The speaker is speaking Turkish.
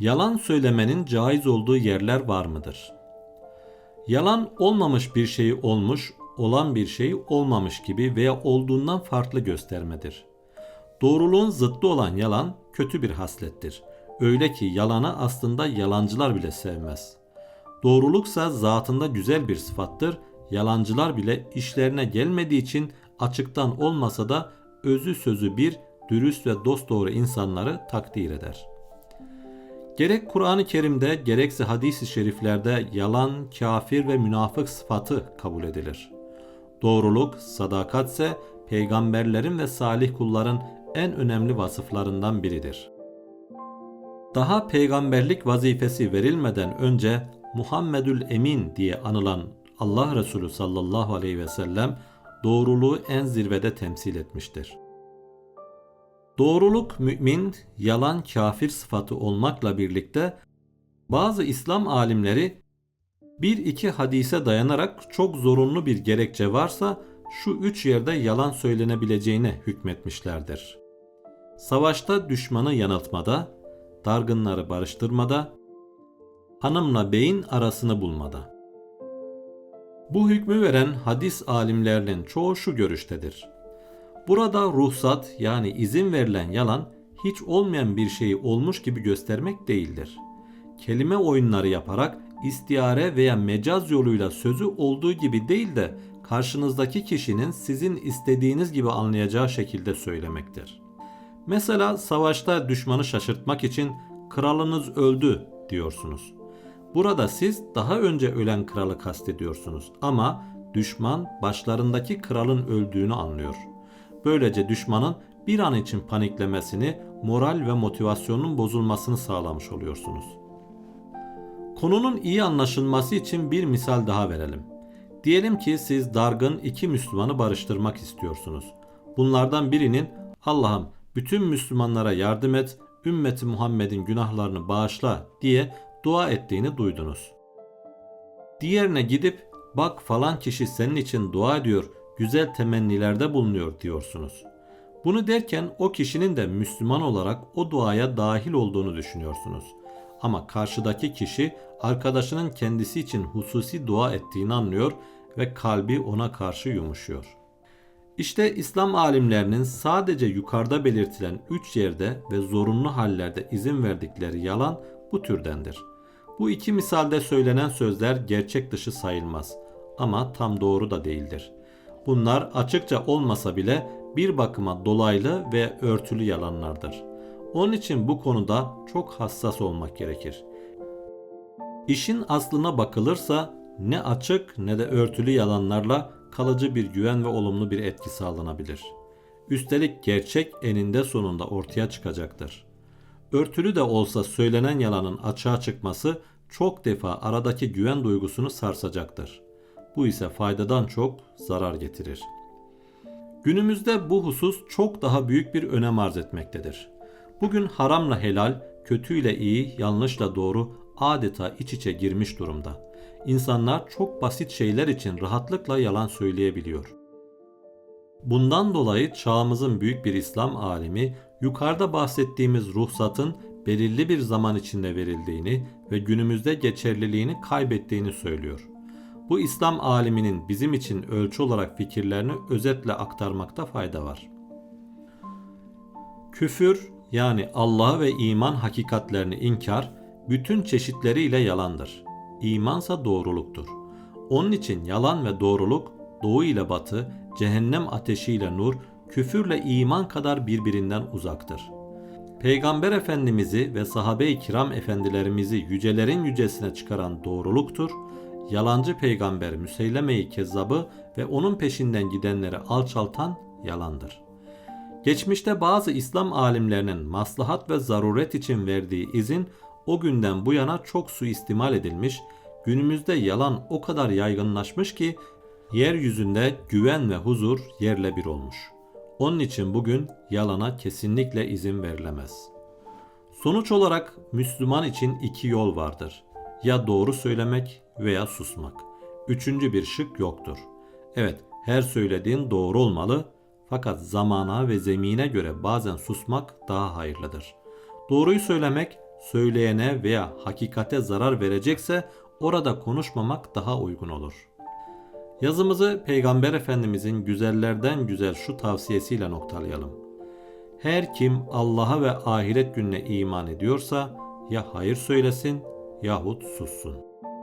Yalan söylemenin caiz olduğu yerler var mıdır? Yalan olmamış bir şeyi olmuş, olan bir şeyi olmamış gibi veya olduğundan farklı göstermedir. Doğruluğun zıttı olan yalan kötü bir haslettir. Öyle ki yalanı aslında yalancılar bile sevmez. Doğruluksa zatında güzel bir sıfattır. Yalancılar bile işlerine gelmediği için açıktan olmasa da özü sözü bir, dürüst ve dosdoğru insanları takdir eder. Gerek Kur'an-ı Kerim'de gerekse hadis-i şeriflerde yalan, kafir ve münafık sıfatı kabul edilir. Doğruluk, sadakat ise peygamberlerin ve salih kulların en önemli vasıflarından biridir. Daha peygamberlik vazifesi verilmeden önce Muhammedül Emin diye anılan Allah Resulü sallallahu aleyhi ve sellem doğruluğu en zirvede temsil etmiştir. Doğruluk mümin, yalan kafir sıfatı olmakla birlikte bazı İslam alimleri bir iki hadise dayanarak çok zorunlu bir gerekçe varsa şu üç yerde yalan söylenebileceğine hükmetmişlerdir. Savaşta düşmanı yanıltmada, dargınları barıştırmada, hanımla beyin arasını bulmada. Bu hükmü veren hadis alimlerinin çoğu şu görüştedir. Burada ruhsat yani izin verilen yalan hiç olmayan bir şeyi olmuş gibi göstermek değildir. Kelime oyunları yaparak istiyare veya mecaz yoluyla sözü olduğu gibi değil de karşınızdaki kişinin sizin istediğiniz gibi anlayacağı şekilde söylemektir. Mesela savaşta düşmanı şaşırtmak için kralınız öldü diyorsunuz. Burada siz daha önce ölen kralı kastediyorsunuz ama düşman başlarındaki kralın öldüğünü anlıyor. Böylece düşmanın bir an için paniklemesini, moral ve motivasyonun bozulmasını sağlamış oluyorsunuz. Konunun iyi anlaşılması için bir misal daha verelim. Diyelim ki siz dargın iki Müslümanı barıştırmak istiyorsunuz. Bunlardan birinin Allah'ım bütün Müslümanlara yardım et, ümmeti Muhammed'in günahlarını bağışla diye dua ettiğini duydunuz. Diğerine gidip bak falan kişi senin için dua ediyor, güzel temennilerde bulunuyor diyorsunuz. Bunu derken o kişinin de Müslüman olarak o duaya dahil olduğunu düşünüyorsunuz. Ama karşıdaki kişi arkadaşının kendisi için hususi dua ettiğini anlıyor ve kalbi ona karşı yumuşuyor. İşte İslam alimlerinin sadece yukarıda belirtilen üç yerde ve zorunlu hallerde izin verdikleri yalan bu türdendir. Bu iki misalde söylenen sözler gerçek dışı sayılmaz ama tam doğru da değildir. Bunlar açıkça olmasa bile bir bakıma dolaylı ve örtülü yalanlardır. Onun için bu konuda çok hassas olmak gerekir. İşin aslına bakılırsa ne açık ne de örtülü yalanlarla kalıcı bir güven ve olumlu bir etki sağlanabilir. Üstelik gerçek eninde sonunda ortaya çıkacaktır. Örtülü de olsa söylenen yalanın açığa çıkması çok defa aradaki güven duygusunu sarsacaktır. Bu ise faydadan çok zarar getirir. Günümüzde bu husus çok daha büyük bir önem arz etmektedir. Bugün haramla helal, kötüyle iyi, yanlışla doğru adeta iç içe girmiş durumda. İnsanlar çok basit şeyler için rahatlıkla yalan söyleyebiliyor. Bundan dolayı çağımızın büyük bir İslam alimi yukarıda bahsettiğimiz ruhsatın belirli bir zaman içinde verildiğini ve günümüzde geçerliliğini kaybettiğini söylüyor. Bu İslam aliminin bizim için ölçü olarak fikirlerini özetle aktarmakta fayda var. Küfür yani Allah'ı ve iman hakikatlerini inkar bütün çeşitleriyle yalandır. İmansa doğruluktur. Onun için yalan ve doğruluk doğu ile batı, cehennem ateşiyle nur, küfürle iman kadar birbirinden uzaktır. Peygamber Efendimiz'i ve sahabe-i kiram efendilerimizi yücelerin yücesine çıkaran doğruluktur. Yalancı peygamber Müseyleme-i Kezzab'ı ve onun peşinden gidenleri alçaltan yalandır. Geçmişte bazı İslam alimlerinin maslahat ve zaruret için verdiği izin o günden bu yana çok suistimal edilmiş, günümüzde yalan o kadar yaygınlaşmış ki yeryüzünde güven ve huzur yerle bir olmuş. Onun için bugün yalana kesinlikle izin verilemez. Sonuç olarak Müslüman için iki yol vardır. Ya doğru söylemek veya susmak. Üçüncü bir şık yoktur. Evet, her söylediğin doğru olmalı fakat zamana ve zemine göre bazen susmak daha hayırlıdır. Doğruyu söylemek söyleyene veya hakikate zarar verecekse orada konuşmamak daha uygun olur. Yazımızı Peygamber Efendimizin güzellerden güzel şu tavsiyesiyle noktalayalım. Her kim Allah'a ve ahiret gününe iman ediyorsa ya hayır söylesin yahut sussun.